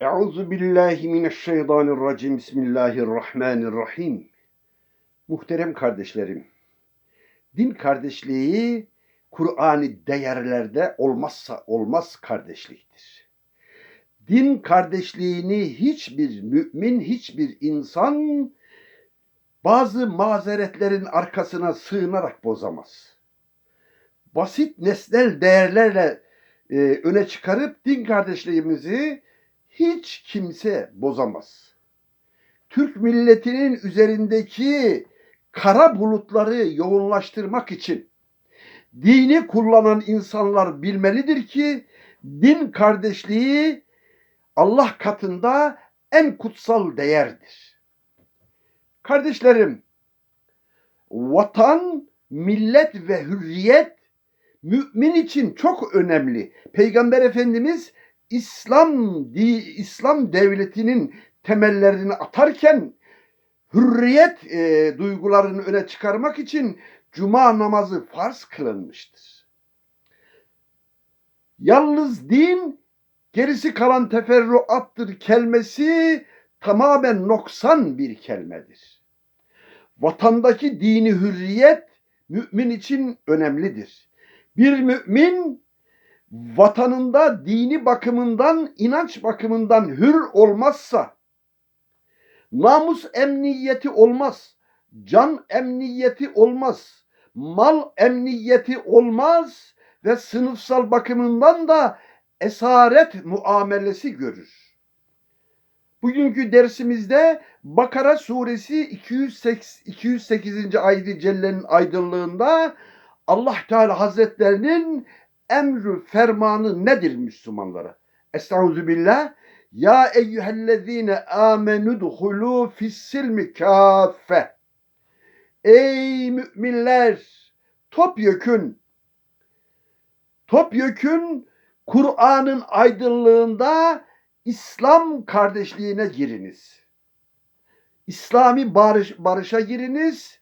Euzu billahi mineşşeytanirracim. Bismillahirrahmanirrahim. Muhterem kardeşlerim, din kardeşliği Kur'an'ı değerlerde olmazsa olmaz kardeşliktir. Din kardeşliğini hiçbir mümin, hiçbir insan bazı mazeretlerin arkasına sığınarak bozamaz. Basit nesnel değerlerle e, öne çıkarıp din kardeşliğimizi hiç kimse bozamaz. Türk milletinin üzerindeki kara bulutları yoğunlaştırmak için dini kullanan insanlar bilmelidir ki din kardeşliği Allah katında en kutsal değerdir. Kardeşlerim, vatan, millet ve hürriyet mümin için çok önemli. Peygamber Efendimiz İslam İslam devletinin temellerini atarken hürriyet e, duygularını öne çıkarmak için cuma namazı farz kılınmıştır. Yalnız din gerisi kalan teferruattır kelimesi tamamen noksan bir kelimedir. Vatandaki dini hürriyet mümin için önemlidir. Bir mümin vatanında dini bakımından, inanç bakımından hür olmazsa, namus emniyeti olmaz, can emniyeti olmaz, mal emniyeti olmaz ve sınıfsal bakımından da esaret muamelesi görür. Bugünkü dersimizde Bakara suresi 208, 208. ayet cellenin aydınlığında Allah Teala Hazretlerinin emrü fermanı nedir Müslümanlara? Estaizu billah. Ya eyyühellezine amenü duhulu fissilmi kaffe. Ey müminler topyekün topyekün Kur'an'ın aydınlığında İslam kardeşliğine giriniz. İslami barış, barışa giriniz.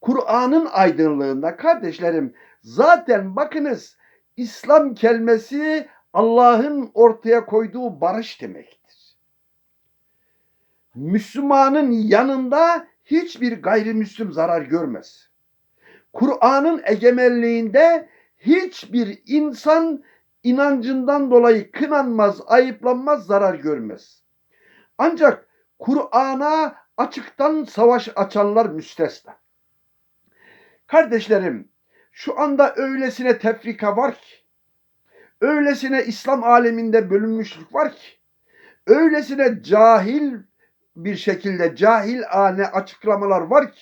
Kur'an'ın aydınlığında kardeşlerim zaten bakınız İslam kelimesi Allah'ın ortaya koyduğu barış demektir. Müslümanın yanında hiçbir gayrimüslim zarar görmez. Kur'an'ın egemenliğinde hiçbir insan inancından dolayı kınanmaz, ayıplanmaz, zarar görmez. Ancak Kur'an'a açıktan savaş açanlar müstesna. Kardeşlerim, şu anda öylesine tefrika var ki, öylesine İslam aleminde bölünmüşlük var ki, öylesine cahil bir şekilde cahil ane açıklamalar var ki,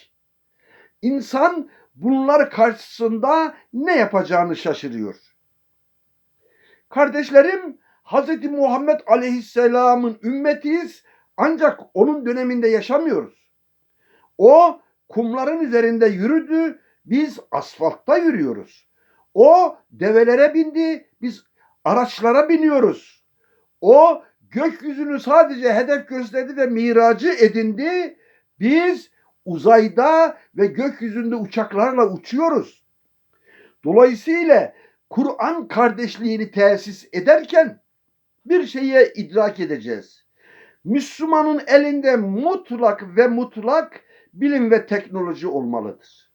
insan bunlar karşısında ne yapacağını şaşırıyor. Kardeşlerim, Hz. Muhammed Aleyhisselam'ın ümmetiyiz ancak onun döneminde yaşamıyoruz. O kumların üzerinde yürüdü, biz asfaltta yürüyoruz. O develere bindi, biz araçlara biniyoruz. O gökyüzünü sadece hedef gösterdi ve miracı edindi. Biz uzayda ve gökyüzünde uçaklarla uçuyoruz. Dolayısıyla Kur'an kardeşliğini tesis ederken bir şeye idrak edeceğiz. Müslümanın elinde mutlak ve mutlak bilim ve teknoloji olmalıdır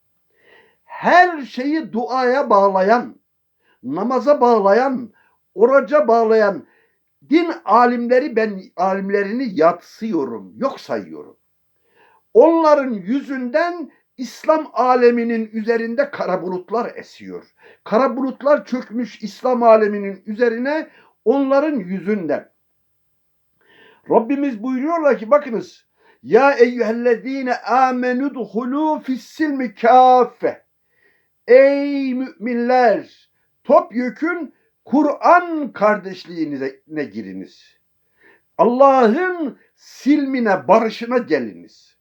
her şeyi duaya bağlayan, namaza bağlayan, oruca bağlayan din alimleri ben alimlerini yatsıyorum, yok sayıyorum. Onların yüzünden İslam aleminin üzerinde kara bulutlar esiyor. Kara bulutlar çökmüş İslam aleminin üzerine onların yüzünden. Rabbimiz buyuruyorlar ki bakınız. Ya eyyühellezine amenü duhulû fissilmi kâfe. Ey müminler! Topyekün Kur'an kardeşliğine giriniz. Allah'ın silmine, barışına geliniz.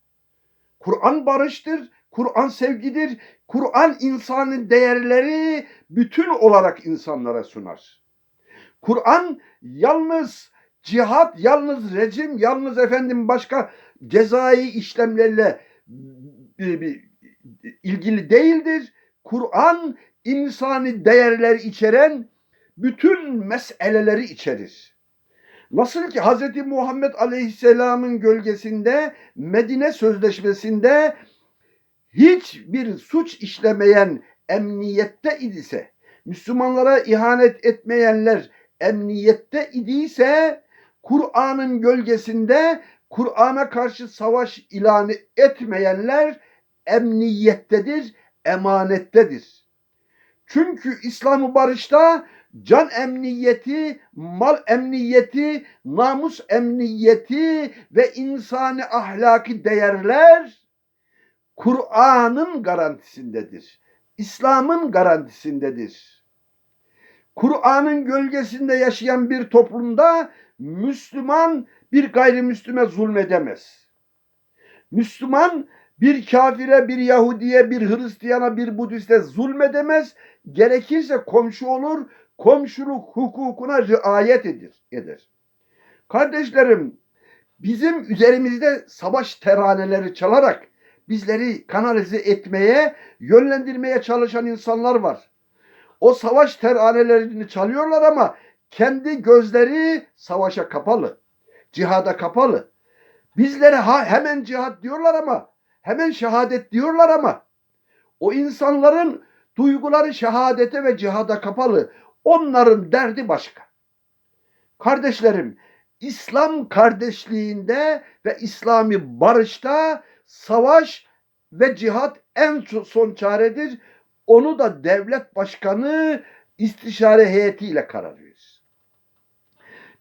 Kur'an barıştır, Kur'an sevgidir. Kur'an insanın değerleri bütün olarak insanlara sunar. Kur'an yalnız cihat, yalnız rejim, yalnız efendim başka cezai işlemlerle ilgili değildir. Kur'an insani değerler içeren bütün meseleleri içerir. Nasıl ki Hz. Muhammed Aleyhisselam'ın gölgesinde Medine Sözleşmesi'nde hiçbir suç işlemeyen emniyette idiyse, Müslümanlara ihanet etmeyenler emniyette idiyse, Kur'an'ın gölgesinde Kur'an'a karşı savaş ilanı etmeyenler emniyettedir, emanettedir. Çünkü İslam-ı barışta can emniyeti, mal emniyeti, namus emniyeti ve insani ahlaki değerler Kur'an'ın garantisindedir. İslam'ın garantisindedir. Kur'an'ın gölgesinde yaşayan bir toplumda Müslüman bir gayrimüslime zulmedemez. Müslüman bir kafire, bir Yahudiye, bir Hristiyana, bir Budiste zulmedemez. Gerekirse komşu olur, komşuluk hukukuna riayet eder. eder. Kardeşlerim, bizim üzerimizde savaş teraneleri çalarak bizleri kanalize etmeye, yönlendirmeye çalışan insanlar var. O savaş teranelerini çalıyorlar ama kendi gözleri savaşa kapalı. Cihada kapalı. Bizlere ha, hemen cihat diyorlar ama hemen şehadet diyorlar ama o insanların duyguları şehadete ve cihada kapalı. Onların derdi başka. Kardeşlerim, İslam kardeşliğinde ve İslami barışta savaş ve cihat en son çaredir. Onu da devlet başkanı istişare heyetiyle karar verir.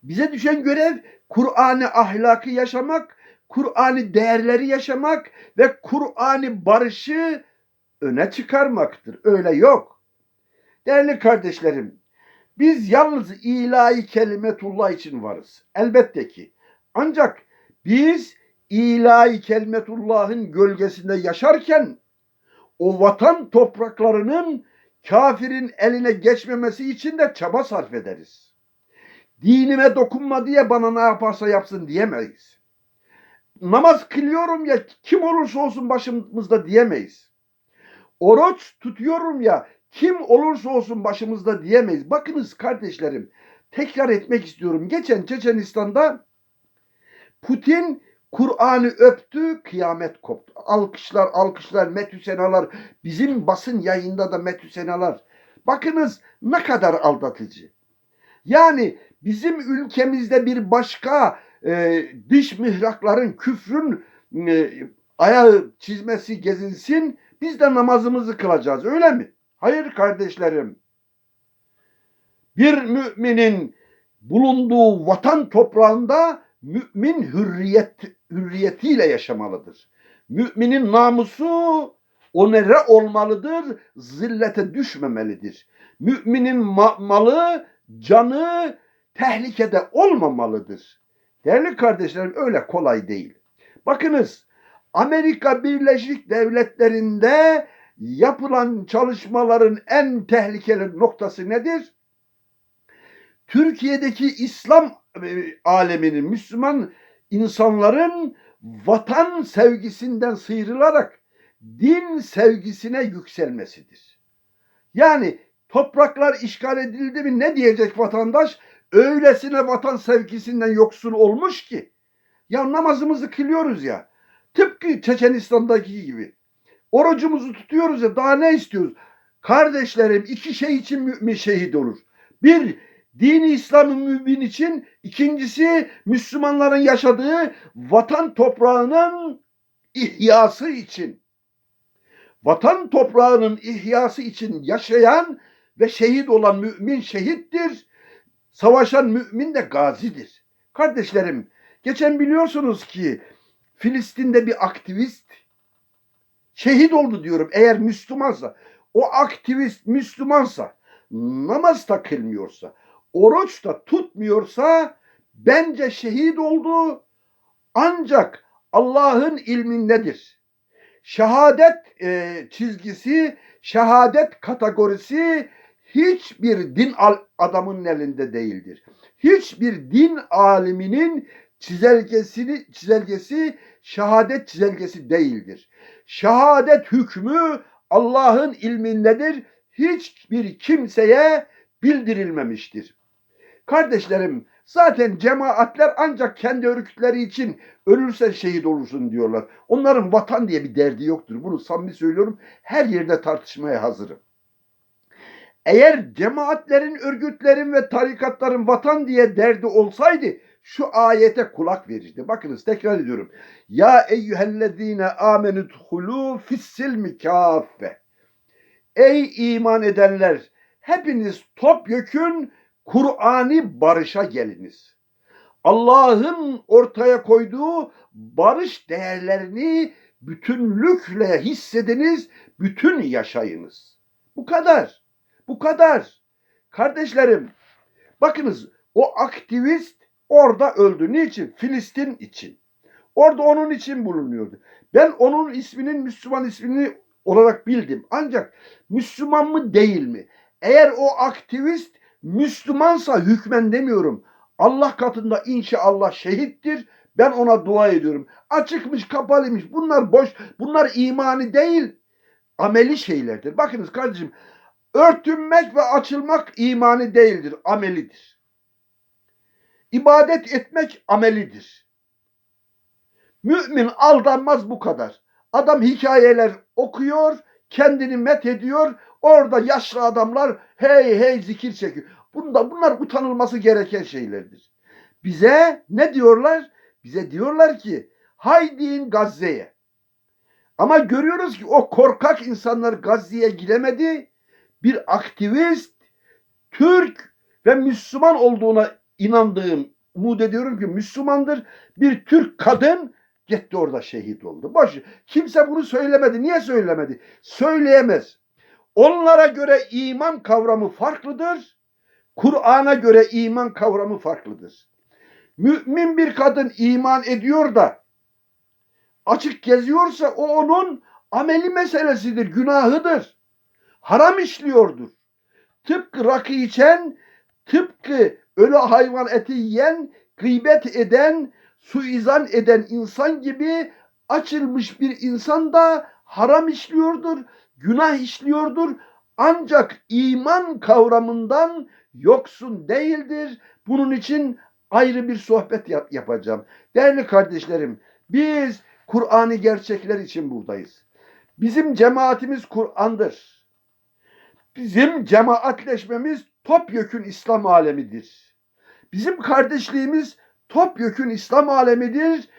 Bize düşen görev Kur'an'ı ahlakı yaşamak, Kur'an'ı değerleri yaşamak ve Kur'an'ı barışı öne çıkarmaktır. Öyle yok. Değerli kardeşlerim, biz yalnız ilahi kelimetullah için varız. Elbette ki. Ancak biz ilahi kelimetullah'ın gölgesinde yaşarken o vatan topraklarının kafirin eline geçmemesi için de çaba sarf ederiz. Dinime dokunma diye bana ne yaparsa yapsın diyemeyiz. Namaz kılıyorum ya kim olursa olsun başımızda diyemeyiz. Oruç tutuyorum ya kim olursa olsun başımızda diyemeyiz. Bakınız kardeşlerim tekrar etmek istiyorum. Geçen Çeçenistan'da Putin Kur'an'ı öptü, kıyamet koptu. Alkışlar, alkışlar, metüsenalar. Bizim basın yayında da metüsenalar. Bakınız ne kadar aldatıcı. Yani bizim ülkemizde bir başka e, dış mihrakların, küfrün e, ayağı çizmesi gezinsin. Biz de namazımızı kılacağız öyle mi? Hayır kardeşlerim. Bir müminin bulunduğu vatan toprağında mümin hürriyet hürriyetiyle yaşamalıdır. Müminin namusu onere olmalıdır, zillete düşmemelidir. Müminin ma malı, canı tehlikede olmamalıdır. Değerli kardeşlerim öyle kolay değil. Bakınız Amerika Birleşik Devletleri'nde yapılan çalışmaların en tehlikeli noktası nedir? Türkiye'deki İslam e, aleminin, Müslüman insanların vatan sevgisinden sıyrılarak din sevgisine yükselmesidir. Yani topraklar işgal edildi mi ne diyecek vatandaş? Öylesine vatan sevgisinden yoksul olmuş ki. Ya namazımızı kılıyoruz ya. Tıpkı Çeçenistan'daki gibi. Orucumuzu tutuyoruz ya daha ne istiyoruz? Kardeşlerim iki şey için mümin şehit olur. Bir, dini İslam'ın mümin için. ikincisi Müslümanların yaşadığı vatan toprağının ihyası için. Vatan toprağının ihyası için yaşayan ve şehit olan mümin şehittir. Savaşan mümin de gazidir. Kardeşlerim, geçen biliyorsunuz ki Filistin'de bir aktivist şehit oldu diyorum eğer Müslümansa. O aktivist Müslümansa, namaz da kılmıyorsa, oruç da tutmuyorsa bence şehit oldu. Ancak Allah'ın ilmindedir. Şehadet e, çizgisi, şehadet kategorisi hiçbir din adamının elinde değildir. Hiçbir din aliminin çizelgesini çizelgesi şehadet çizelgesi değildir. Şehadet hükmü Allah'ın ilmindedir. Hiçbir kimseye bildirilmemiştir. Kardeşlerim Zaten cemaatler ancak kendi örgütleri için ölürsen şehit olursun diyorlar. Onların vatan diye bir derdi yoktur. Bunu samimi söylüyorum. Her yerde tartışmaya hazırım. Eğer cemaatlerin, örgütlerin ve tarikatların vatan diye derdi olsaydı şu ayete kulak verirdi. Bakınız tekrar ediyorum. Ya eyyühellezine amenüdhulû fissilmi kâffe. Ey iman edenler! Hepiniz topyekün Kur'an'ı barışa geliniz. Allah'ın ortaya koyduğu barış değerlerini bütünlükle hissediniz, bütün yaşayınız. Bu kadar. Bu kadar. Kardeşlerim, bakınız o aktivist orada öldü. Niçin? Filistin için. Orada onun için bulunuyordu. Ben onun isminin Müslüman ismini olarak bildim. Ancak Müslüman mı değil mi? Eğer o aktivist Müslümansa hükmen demiyorum. Allah katında inşallah şehittir. Ben ona dua ediyorum. Açıkmış, kapalıymış. Bunlar boş. Bunlar imani değil. Ameli şeylerdir. Bakınız kardeşim. Örtünmek ve açılmak imani değildir. Amelidir. İbadet etmek amelidir. Mümin aldanmaz bu kadar. Adam hikayeler okuyor, kendini met ediyor. Orada yaşlı adamlar hey hey zikir çekiyor. Bunda, bunlar utanılması gereken şeylerdir. Bize ne diyorlar? Bize diyorlar ki haydin Gazze'ye. Ama görüyoruz ki o korkak insanlar Gazze'ye gidemedi. Bir aktivist Türk ve Müslüman olduğuna inandığım, umut ediyorum ki Müslümandır. Bir Türk kadın gitti orada şehit oldu. Boş. Kimse bunu söylemedi. Niye söylemedi? Söyleyemez. Onlara göre iman kavramı farklıdır. Kur'an'a göre iman kavramı farklıdır. Mümin bir kadın iman ediyor da açık geziyorsa o onun ameli meselesidir, günahıdır. Haram işliyordur. Tıpkı rakı içen, tıpkı ölü hayvan eti yiyen, gıybet eden, suizan eden insan gibi açılmış bir insan da haram işliyordur, günah işliyordur. Ancak iman kavramından yoksun değildir. Bunun için ayrı bir sohbet yap yapacağım. Değerli kardeşlerim, biz Kur'an'ı gerçekler için buradayız. Bizim cemaatimiz Kur'an'dır. Bizim cemaatleşmemiz topyekün İslam alemidir. Bizim kardeşliğimiz topyekün İslam alemidir.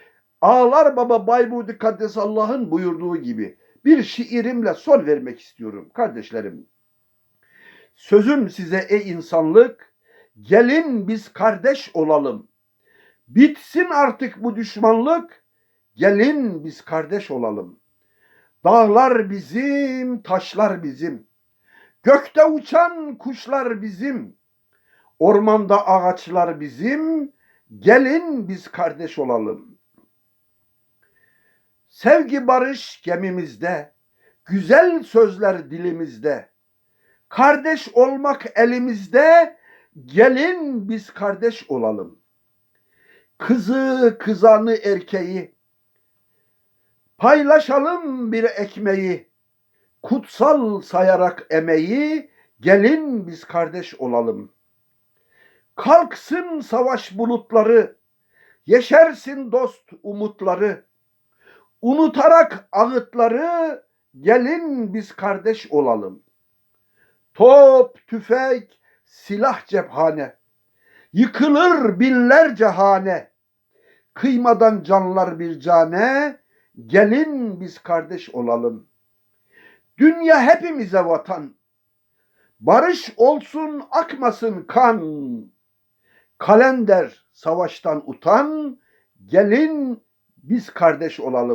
Ağlar Baba Baybudi Kaddes Allah'ın buyurduğu gibi bir şiirimle son vermek istiyorum kardeşlerim. Sözüm size ey insanlık, gelin biz kardeş olalım. Bitsin artık bu düşmanlık, gelin biz kardeş olalım. Dağlar bizim, taşlar bizim. Gökte uçan kuşlar bizim. Ormanda ağaçlar bizim. Gelin biz kardeş olalım. Sevgi barış gemimizde. Güzel sözler dilimizde. Kardeş olmak elimizde. Gelin biz kardeş olalım. Kızı, kızanı, erkeği. Paylaşalım bir ekmeği. Kutsal sayarak emeği. Gelin biz kardeş olalım. Kalksın savaş bulutları. Yeşersin dost umutları. Unutarak ağıtları. Gelin biz kardeş olalım. Top, tüfek, silah cephane. Yıkılır binlerce hane. Kıymadan canlar bir cane. Gelin biz kardeş olalım. Dünya hepimize vatan. Barış olsun akmasın kan. Kalender savaştan utan. Gelin biz kardeş olalım.